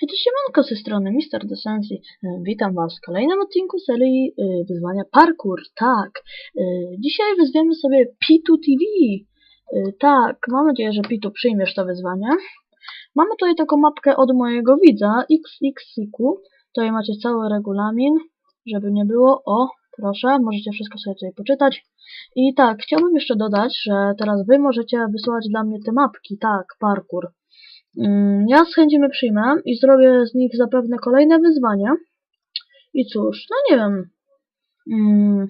Hej, to siemanko z tej strony Mr. Decency. E, Witam Was w kolejnym odcinku serii e, wyzwania Parkour. Tak, e, dzisiaj wyzwiemy sobie Pitu TV. Tak, mam nadzieję, że Pitu przyjmiesz to wyzwanie. Mamy tutaj taką mapkę od mojego widza, XXiku. Tutaj macie cały regulamin, żeby nie było. O, proszę, możecie wszystko sobie tutaj poczytać. I tak, chciałbym jeszcze dodać, że teraz Wy możecie wysyłać dla mnie te mapki. Tak, parkour. Mm, Ja z chęcią je przyjmę i zrobię z nich zapewne kolejne wyzwanie. I cóż, no nie wiem. Mm,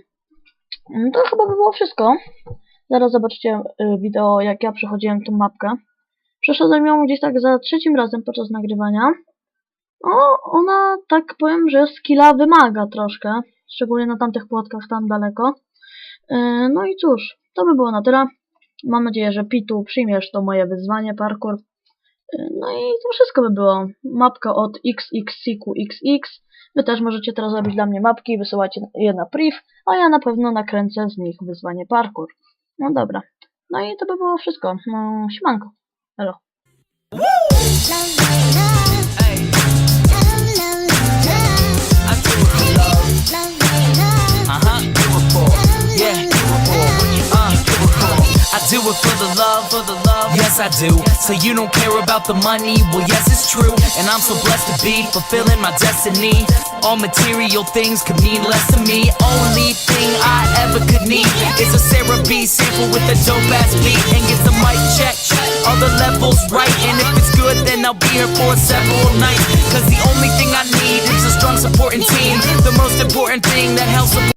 mm, To chyba by było wszystko. Zaraz zobaczycie y, wideo, jak ja przechodziłem tą mapkę. Przeszedłem ją gdzieś tak za trzecim razem podczas nagrywania. O, ona, tak powiem, że skilla wymaga troszkę. Szczególnie na tamtych płotkach tam daleko. Y, No i cóż, to by było na tyle. Mam nadzieję, że Pitu przyjmiesz to moje wyzwanie parkour. No i to wszystko by było. Mapka od XXCQXX. Wy też możecie teraz robić dla mnie mapki, wysyłać je na priv, a ja na pewno nakręcę z nich wyzwanie parkour. No dobra. No i to by było wszystko. No, siemanko. Love. Uh do it for the love, for the love. Yes, I do. So you don't care about the money? Well, yes, it's true. And I'm so blessed to be fulfilling my destiny. All material things could mean less to me. Only thing I ever could need is a Sarah B sample with a dope ass beat and get the mic check. All the levels right, and if it's good, then I'll be here for several nights. Cause the only thing I need